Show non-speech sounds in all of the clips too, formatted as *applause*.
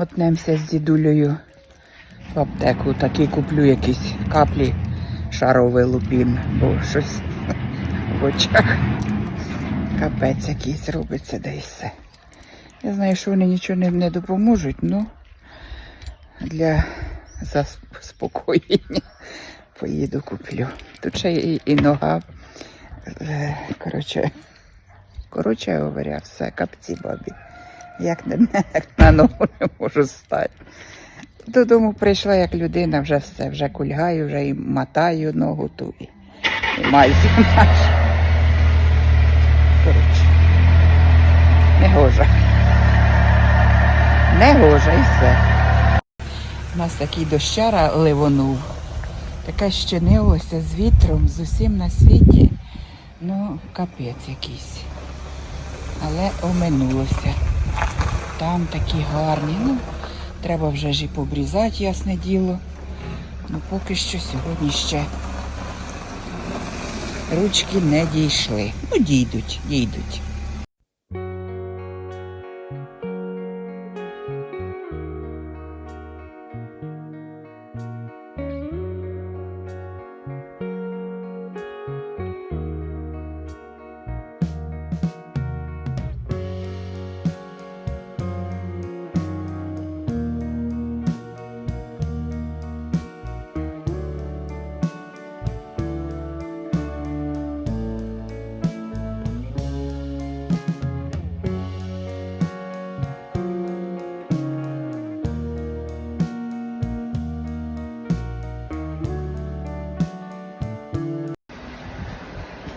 Отнемося з дідулею в аптеку. Такі куплю якісь каплі шаровий лупін, бо щось в очах. Капець якийсь робиться, де і все. Я знаю, що вони нічого не, не допоможуть, ну для заспокоєння поїду куплю. Тут ще і, і нога. е, Коротше, коротше говоря, все, капці бабі. Як не як на ногу не можу стати. Додому прийшла як людина, вже все, вже кульгаю, вже і мотаю ногу ту і, і мазю нашу. Коротше, не гожа. Не гожа і все. У нас такий дощара ливонув. Таке щинилося з вітром, з усім на світі. Ну, капець якийсь. Але оминулося. Там такі гарні. Ну, треба вже ж і побрізати, ясне діло. Ну, поки що сьогодні ще ручки не дійшли. Ну, дійдуть, дійдуть.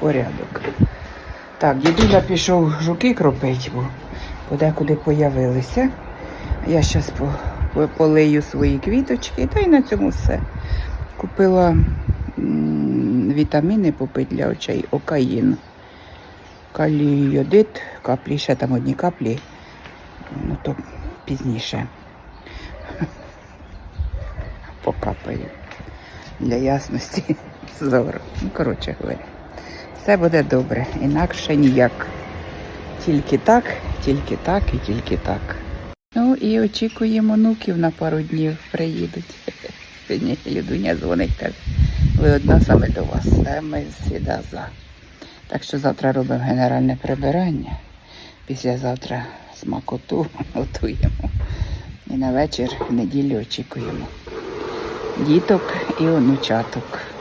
Порядок. Так, дідуля пішов жуки кропить, бо подекуди появилися. Я зараз по, по- полию свої квіточки, та й на цьому все. Купила вітаміни попити для очей, окаїн. Калійодит, каплі, ще там одні каплі, ну то пізніше. Покапаю для ясності зору. Ну, коротше говоря. Все буде добре, інакше ніяк. Тільки так, тільки так і тільки так. Ну і очікуємо онуків на пару днів приїдуть. *laughs* Сьогодні Людуня дзвонить, каже, ви одна саме до вас, а ми всіда за. Так що завтра робимо генеральне прибирання. Післязавтра смакоту *laughs* готуємо. І на вечір в неділю очікуємо діток і онучаток.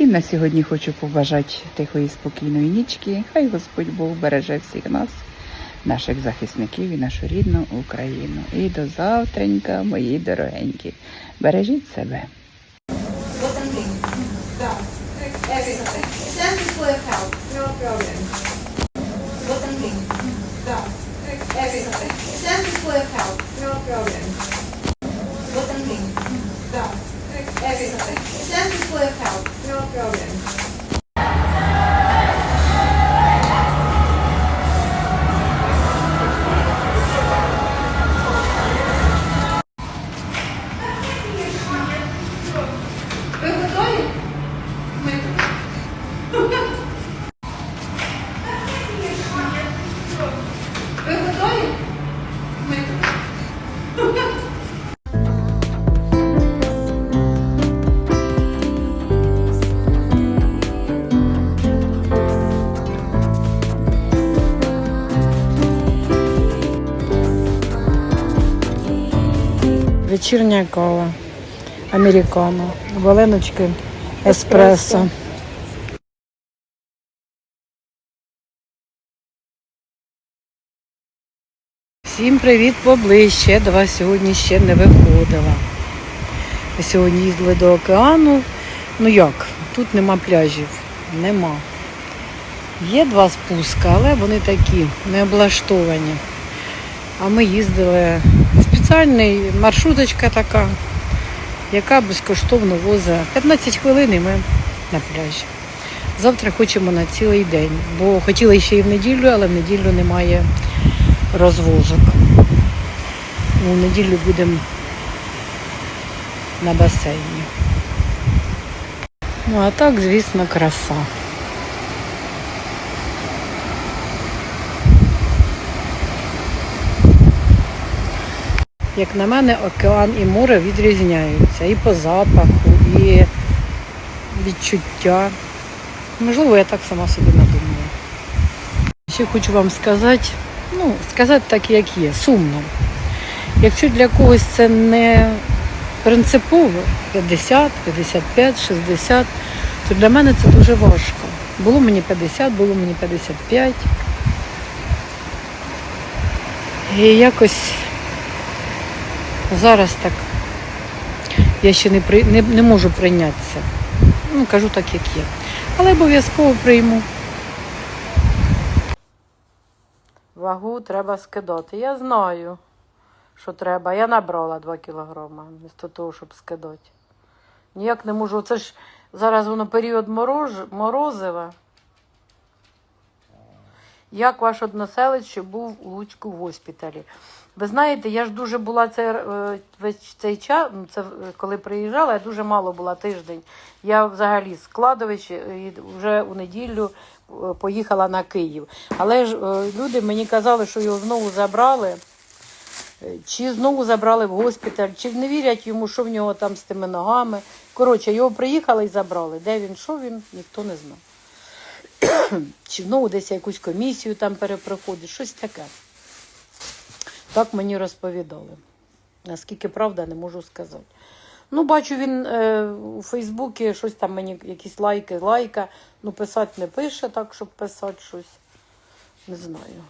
Всім на сьогодні хочу побажати тихої спокійної нічки. Хай Господь Бог береже всіх нас, наших захисників і нашу рідну Україну. І до завтренька, мої дорогенькі. Бережіть себе. Вечірня кава, американо, валеночки, еспресо. Всім привіт поближче. До вас сьогодні ще не виходила. Сьогодні їздили до океану. Ну як, тут нема пляжів. Нема. Є два спуска, але вони такі не облаштовані. А ми їздили спеціальний маршруточка така, яка безкоштовно возить 15 хвилин і ми на пляжі. Завтра хочемо на цілий день, бо хотіли ще і в неділю, але в неділю немає розвозок. Ну, в неділю будемо на басейні. Ну а так, звісно, краса. Як на мене, океан і море відрізняються і по запаху, і відчуття. Можливо, я так сама собі надумала. Ще хочу вам сказати, ну, сказати так, як є, сумно. Якщо для когось це не принципово 50, 55, 60, то для мене це дуже важко. Було мені 50, було мені 55. І якось зараз так я ще не, при, не, не можу прийнятися. Ну, кажу так, як є. Але обов'язково прийму. Вагу треба скидати. Я знаю, що треба. Я набрала 2 кілограми, вмісто того, щоб скидати. Ніяк не можу. Це ж зараз воно період мороз, морозива. Як ваш односелець, що був у Луцьку в госпіталі? Ви знаєте, я ж дуже була цей, е, весь цей час, це е, коли приїжджала, я дуже мало була тиждень. Я взагалі з кладовищ і вже у неділю е, поїхала на Київ. Але ж е, люди мені казали, що його знову забрали. Е, Чи знову забрали в госпіталь, чи не вірять йому, що в нього там з тими ногами. Коротше, його приїхали і забрали. Де він, що він, ніхто не знав. *clears throat* чи знову десь якусь комісію там перепроходить, щось таке. Так мені розповідали. Наскільки правда, не можу сказати. Ну, бачу, він е, у Фейсбуці щось там мені якісь лайки, лайка. Ну, писати не пише так, щоб писати щось. Не знаю.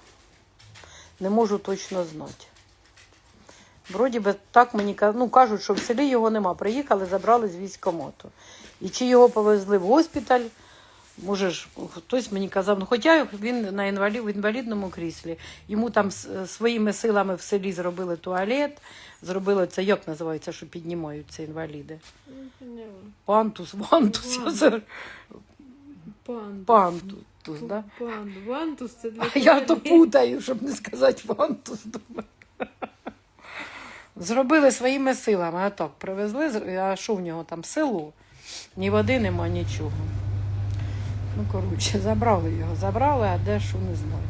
Не можу точно знати. Вроді би так мені ну, кажуть, що в селі його нема. Приїхали, забрали з військкомату. І чи його повезли в госпіталь, може ж, хтось мені казав, ну хоча він на інвалід, в інвалідному кріслі, йому там своїми силами в селі зробили туалет, зробили це, як називається, що піднімаються інваліди. Пантус, вантус, я за- Пан. пантус, да? Пан. Вантус це для А я то путаю, щоб не сказати вантус. думаю. Зробили своїми силами, а так привезли, а що в нього там село? Ні води нема, нічого. Ну, коротше, забрали його, забрали, а де що не знаю.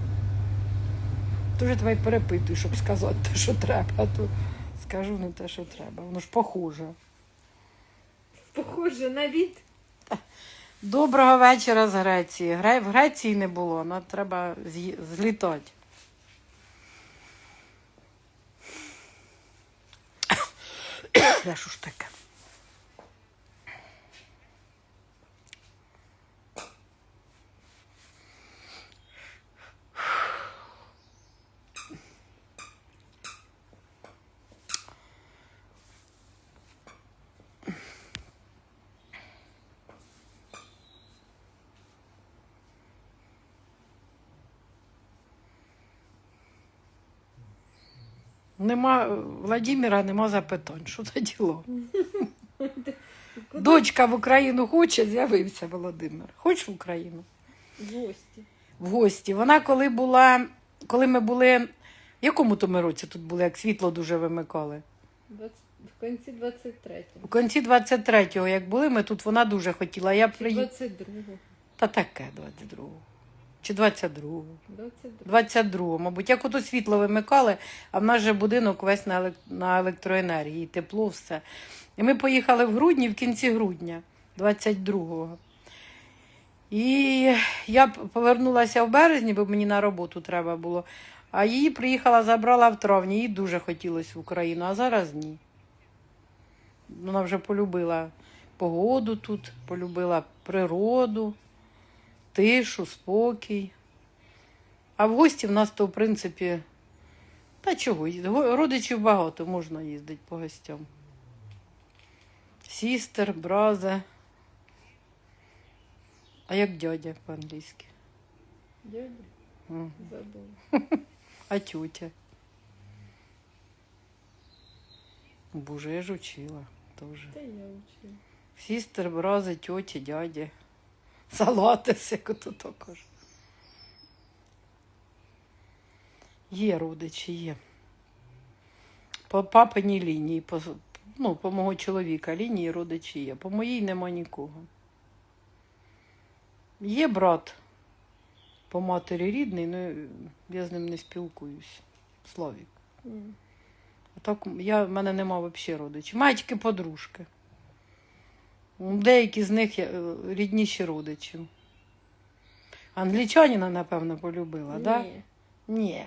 Дуже давай перепитуй, щоб сказати те, що треба, а то скажу не те, що треба. Воно ж похоже. Похоже на від. Доброго вечора з Греції. В Греції не було, але треба злітати. *coughs* Де що ж таке? Нема Владимира, нема запитань. Що за діло? Дочка в Україну хоче, з'явився Володимир. Хочеш в Україну? В гості. В гості. Вона коли була, коли ми були. В якому то ми році тут були, як світло дуже вимикали? Двадцять- В кінці 23-го. У кінці 23-го, як були, ми тут вона дуже хотіла. Я Чи 22-го. Та таке 22-го. Чи 22-го. 22-го. 22-го, мабуть, як ото світло вимикали, а в нас же будинок весь на, елек... на електроенергії, тепло, все. І ми поїхали в грудні, в кінці грудня, 22-го. І я повернулася в березні, бо мені на роботу треба було. А її приїхала, забрала в травні, їй дуже хотілося в Україну, а зараз ні. Вона вже полюбила погоду тут, полюбила природу, тишу, спокій. А в гості в нас то, в принципі, та чого, родичів багато, можна їздити по гостям. Сістер, браза. А як дядя по-англійськи? Дядя М. забув. *laughs* А тютя? Боже, я ж учила теж. Та я вчила. Сістер, брази, тьоті, дяді. Салатися, як ото також. Є родичі, є. По папиній лінії, по, ну, по мого чоловіка лінії родичі є. По моїй нема нікого. Є брат по матері рідний, але я з ним не спілкуюсь. Славік. А так я, в мене нема взагалі родичів. Маю тільки подружки. Деякі з них е, рідніші родичів. Англічанина, напевно, полюбила, так? Да? Ні. Ні.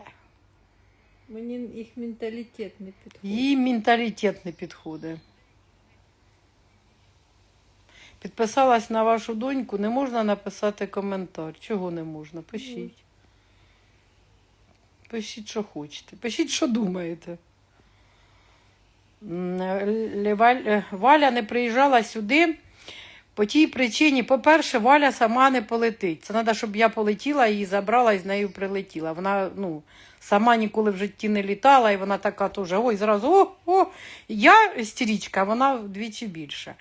Мені їх менталітет не підходить. Їй менталітет не підходить. Підписалась на вашу доньку, не можна написати коментар. Чого не можна? Пишіть. Пишіть, що хочете. Пишіть, що думаєте. Валя не приїжджала сюди по тій причині. По-перше, Валя сама не полетить. Це треба, щоб я полетіла, її забрала і з нею прилетіла. Вона ну, сама ніколи в житті не літала, і вона така теж, ой, зразу, о, о, я істеричка, а вона вдвічі більше.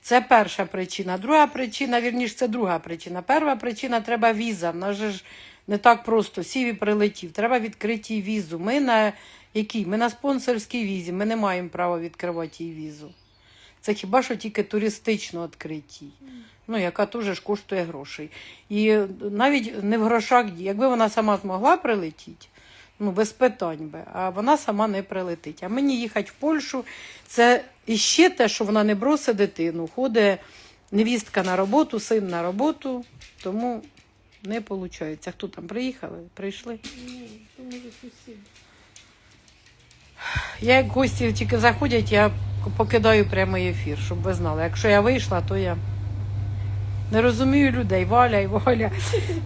Це перша причина. Друга причина, вірніше, це друга причина. Перша причина треба віза. В нас же ж не так просто сів і прилетів. Треба відкрити їй візу. Ми на якій? Ми на спонсорській візі. Ми не маємо права відкривати їй візу. Це хіба що тільки туристично відкриті. Ну, яка теж ж коштує грошей. І навіть не в грошах, якби вона сама змогла прилетіти, ну, без питань би, а вона сама не прилетить. А мені їхати в Польщу, це іще те, що вона не бросить дитину. Ходить невістка на роботу, син на роботу, тому не виходить. Хто там приїхали? Прийшли. Ні, то може сусід. Я як гості тільки заходять, я покидаю прямий ефір, щоб ви знали. Якщо я вийшла, то я не розумію людей. Валя і Валя.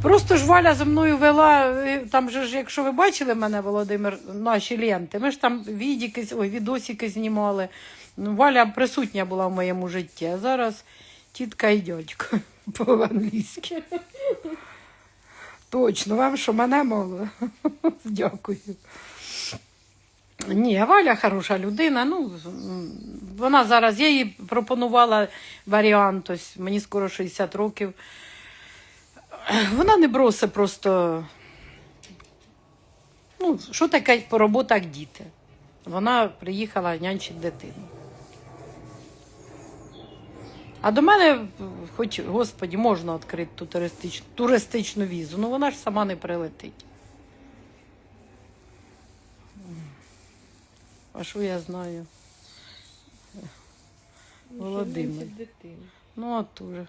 Просто ж Валя зі мною вела. Там же ж, якщо ви бачили мене, Володимир, наші ленти, ми ж там відіки, ой, відосики знімали. Валя присутня була в моєму житті, а зараз тітка і дядько *laughs* по-англійськи. Точно, вам що мене мало? *laughs* Дякую. Ні, Валя хороша людина. Ну, вона зараз, я їй пропонувала варіант, ось мені скоро 60 років. Вона не бросить просто. Ну, що таке по роботах діти? Вона приїхала нянчить дитину. А до мене, хоч, господі, можна відкрити ту туристичну, туристичну візу, ну вона ж сама не прилетить. А що я знаю? Володимир. Ну, от уже.